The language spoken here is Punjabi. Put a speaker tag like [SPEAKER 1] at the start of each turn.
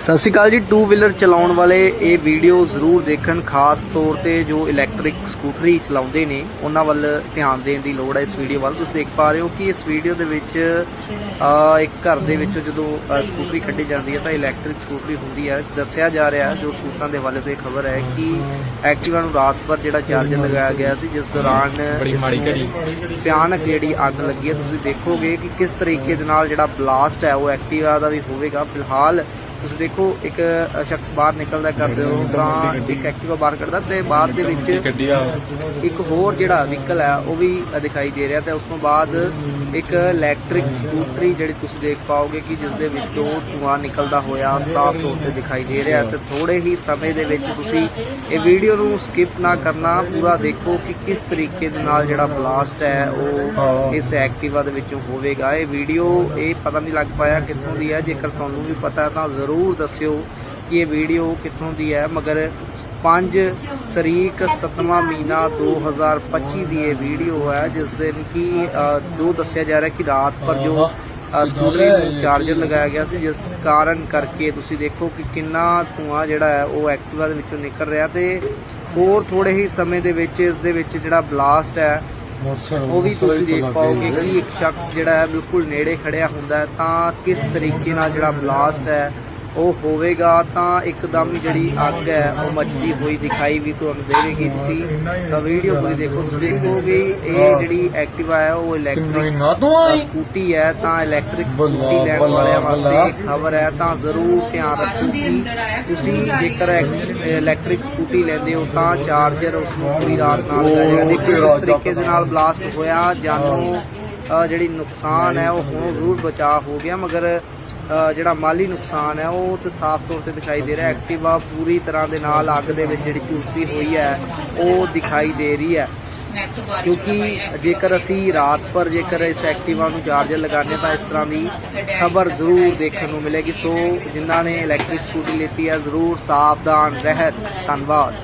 [SPEAKER 1] ਸਤਿ ਸ਼੍ਰੀ ਅਕਾਲ ਜੀ ਟੂ ਵੀਲਰ ਚਲਾਉਣ ਵਾਲੇ ਇਹ ਵੀਡੀਓ ਜ਼ਰੂਰ ਦੇਖਣ ਖਾਸ ਤੌਰ ਤੇ ਜੋ ਇਲੈਕਟ੍ਰਿਕ ਸਕੂਟਰੀ ਚਲਾਉਂਦੇ ਨੇ ਉਹਨਾਂ ਵੱਲ ਧਿਆਨ ਦੇਣ ਦੀ ਲੋੜ ਹੈ ਇਸ ਵੀਡੀਓ ਵੱਲ। ਤੁਸੀਂ ਦੇਖ ਪਾ ਰਹੇ ਹੋ ਕਿ ਇਸ ਵੀਡੀਓ ਦੇ ਵਿੱਚ ਇੱਕ ਘਰ ਦੇ ਵਿੱਚੋਂ ਜਦੋਂ ਸਕੂਟਰੀ ਕੱਢੀ ਜਾਂਦੀ ਹੈ ਤਾਂ ਇਲੈਕਟ੍ਰਿਕ ਸਕੂਟਰੀ ਹੁੰਦੀ ਹੈ। ਦੱਸਿਆ ਜਾ ਰਿਹਾ ਜੋ ਸੂਤਰਾਂ ਦੇ ਹਵਾਲੇ ਤੋਂ ਇਹ ਖਬਰ ਹੈ ਕਿ ਐਕਟਿਵਾ ਨੂੰ ਰਾਤ ਭਰ ਜਿਹੜਾ ਚਾਰਜਰ ਲਗਾਇਆ ਗਿਆ ਸੀ ਜਿਸ ਦੌਰਾਨ
[SPEAKER 2] ਬੜੀ
[SPEAKER 1] ਇਸ
[SPEAKER 2] ਮਾੜੀ
[SPEAKER 1] ਨੂੰ
[SPEAKER 2] ਘੜੀ।
[SPEAKER 1] ਭਿਆਨਕ ਜਿਹੜੀ ਅੱਗ ਲੱਗੀ ਹੈ। ਤੁਸੀਂ ਦੇਖੋਗੇ ਕਿ ਕਿਸ ਤਰੀਕੇ ਦੇ ਨਾਲ ਜਿਹੜਾ ਬਲਾਸਟ ਹੈ ਉਹ ਐਕਟਿਵਾ ਦਾ ਵੀ ਹੋਵੇਗਾ। ਫਿਲਹਾਲ ਤੁਸੀਂ ਦੇਖੋ ਇੱਕ ਸ਼ਖਸ ਬਾਹਰ ਨਿਕਲਦਾ ਕਰਦੇ ਹੋ ਤਾਂ ਇੱਕ ਐਕਟਿਵਾ ਬਾਹਰ ਕੱਢਦਾ ਤੇ ਬਾਅਦ ਦੇ ਵਿੱਚ ਇੱਕ ਹੋਰ ਜਿਹੜਾ ਵਹੀਕਲ ਹੈ ਉਹ ਵੀ ਦਿਖਾਈ ਦੇ ਰਿਹਾ ਤੇ ਉਸ ਤੋਂ ਬਾਅਦ ਇੱਕ ਇਲੈਕਟ੍ਰਿਕ ਸਕੂਟਰੀ ਜਿਹੜੀ ਤੁਸੀਂ ਦੇਖ ਪਾਓਗੇ ਕਿ ਜਿਸ ਦੇ ਵਿੱਚੋਂ ਧੂਆਂ ਨਿਕਲਦਾ ਹੋਇਆ ਸਾਫ਼ ਤੌਰ ਤੇ ਦਿਖਾਈ ਦੇ ਰਿਹਾ ਤੇ ਥੋੜੇ ਹੀ ਸਮੇਂ ਦੇ ਵਿੱਚ ਤੁਸੀਂ ਇਹ ਵੀਡੀਓ ਨੂੰ ਸਕਿਪ ਨਾ ਕਰਨਾ ਪੂਰਾ ਦੇਖੋ ਕਿ ਕਿਸ ਤਰੀਕੇ ਦੇ ਨਾਲ ਜਿਹੜਾ ਬਲਾਸਟ ਹੈ ਉਹ। ਇਸ ਐਕਟਿਵਾ ਦੇ ਵਿੱਚੋਂ ਹੋਵੇਗਾ ਇਹ ਵੀਡੀਓ ਇਹ ਪਤਾ ਨਹੀਂ ਲੱਗ ਪਾਇਆ ਕਿੱਥੋਂ ਦੀ ਹੈ ਜੇਕਰ ਤੁਹਾਨੂੰ ਵੀ ਪਤਾ ਤਾਂ ਜ਼ਰੂਰ ਦੱਸਿਓ ਕਿ ਇਹ ਵੀਡੀਓ ਕਿੱਥੋਂ ਦੀ ਹੈ ਮਗਰ 5 ਤਰੀਕ 7ਵਾਂ ਮਹੀਨਾ 2025 ਦੀ ਇਹ ਵੀਡੀਓ ਹੈ ਜਿਸ ਦਿਨ ਕੀ ਜੋ ਦੱਸਿਆ ਜਾ ਰਿਹਾ ਕਿ ਰਾਤ ਪਰ ਜੋ ਸਕੂਟਰੀ ਨੂੰ ਚਾਰਜਰ ਲਗਾਇਆ ਗਿਆ ਸੀ ਜਿਸ ਕਾਰਨ ਕਰਕੇ ਤੁਸੀਂ ਦੇਖੋ ਕਿ ਕਿੰਨਾ ਧੂਆਂ ਜਿਹੜਾ ਹੈ ਉਹ ਐਕਟਿਵਾ ਦੇ ਵਿੱਚੋਂ ਨਿਕਲ ਰਿਹਾ ਤੇ ਹੋਰ ਥੋੜੇ ਹੀ ਸਮੇਂ ਦੇ ਵਿੱਚ ਇਸ ਦੇ ਵਿੱਚ ਜਿਹੜਾ ਬਲਾਸਟ ਹੈ ਉਹ ਵੀ ਤੁਸੀਂ ਦੇਖ ਪਾਓਗੇ ਕਿ ਇੱਕ ਸ਼ਖਸ ਜਿਹੜਾ ਹੈ ਬਿਲਕੁਲ ਨੇੜੇ ਖੜਿਆ ਹੁੰਦਾ ਤਾਂ ਕਿਸ ਤਰੀਕੇ ਨਾਲ ਜਿਹੜਾ ਬਲਾਸਟ ਹੈ ਉਹ ਹੋਵੇਗਾ ਤਾਂ ਇੱਕਦਮ ਹੀ ਜਿਹੜੀ ਅੱਗ ਹੈ ਉਹ ਮਚਦੀ ਹੋਈ ਦਿਖਾਈ ਵੀ ਤੁਹਾਨੂੰ ਦੇਵੇਗੀ ਤੁਸੀਂ। ਤਾਂ ਵੀਡੀਓ ਪੂਰੀ ਦੇਖੋ ਤੁਸੀਂ ਦੇਖੋਗੇ ਇਹ ਜਿਹੜੀ ਐਕਟਿਵਾ ਹੈ ਉਹ ਇਲੈਕਟ੍ਰਿਕ ਸਕੂਟੀ ਹੈ ਤਾਂ ਇਲੈਕਟ੍ਰਿਕ ਸਕੂਟੀ ਲੈਣ ਵਾਲਿਆਂ ਵਾਸਤੇ ਖਬਰ ਹੈ ਤਾਂ ਜ਼ਰੂਰ ਧਿਆਨ ਰੱਖੋ ਕਿ ਤੁਸੀਂ ਜੇਕਰ ਇਲੈਕਟ੍ਰਿਕ ਸਕੂਟੀ ਲੈਂਦੇ ਹੋ ਤਾਂ ਚਾਰਜਰ ਉਸ ਨੂੰ ਪੂਰੀ ਰਾਤ ਨਾਲ ਲਗਾਇਆ ਦੇਖੋ ਕਿਸ ਤਰੀਕੇ ਦੇ ਨਾਲ ਬਲਾਸਟ ਹੋਇਆ ਜਾਨੋਂ ਜਿਹੜੀ ਨੁਕਸਾਨ ਹੈ ਉਹ ਹੁਣ ਜ਼ਰੂਰ ਬਚਾਅ ਹੋ ਗਿਆ ਮਗਰ ਜਿਹੜਾ ਮਾਲੀ ਨੁਕਸਾਨ ਹੈ, ਉਹ ਤੇ ਸਾਫ਼ ਤੌਰ ਤੇ ਦਿਖਾਈ ਦੇ ਰਿਹਾ। ਐਕਟਿਵਾ ਪੂਰੀ ਤਰ੍ਹਾਂ ਦੇ ਨਾਲ ਅੱਗ ਦੇ ਵਿੱਚ ਜਿਹੜੀ ਚੂਸੀ ਹੋਈ ਹੈ, ਉਹ ਦਿਖਾਈ ਦੇ ਰਹੀ ਹੈ। ਕਿਉਂਕਿ ਜੇਕਰ ਅਸੀਂ ਰਾਤ ਪਰ ਜੇਕਰ ਇਸ ਐਕਟਿਵਾ ਨੂੰ ਚਾਰਜਰ ਲਗਾਉਂਦੇ ਹਾਂ, ਤਾਂ ਇਸ ਤਰ੍ਹਾਂ ਦੀ ਖਬਰ ਜ਼ਰੂਰ ਦੇਖਣ ਨੂੰ ਮਿਲੇਗੀ। ਸੋ ਜਿਨ੍ਹਾਂ ਨੇ ਇਲੈਕਟ੍ਰਿਕ ਸਕੂਟੀ ਲੈਤੀ ਹੈ, ਜ਼ਰੂਰ ਸਾਵਧਾਨ ਰਹਿਤ ਧੰਨਵਾਦ।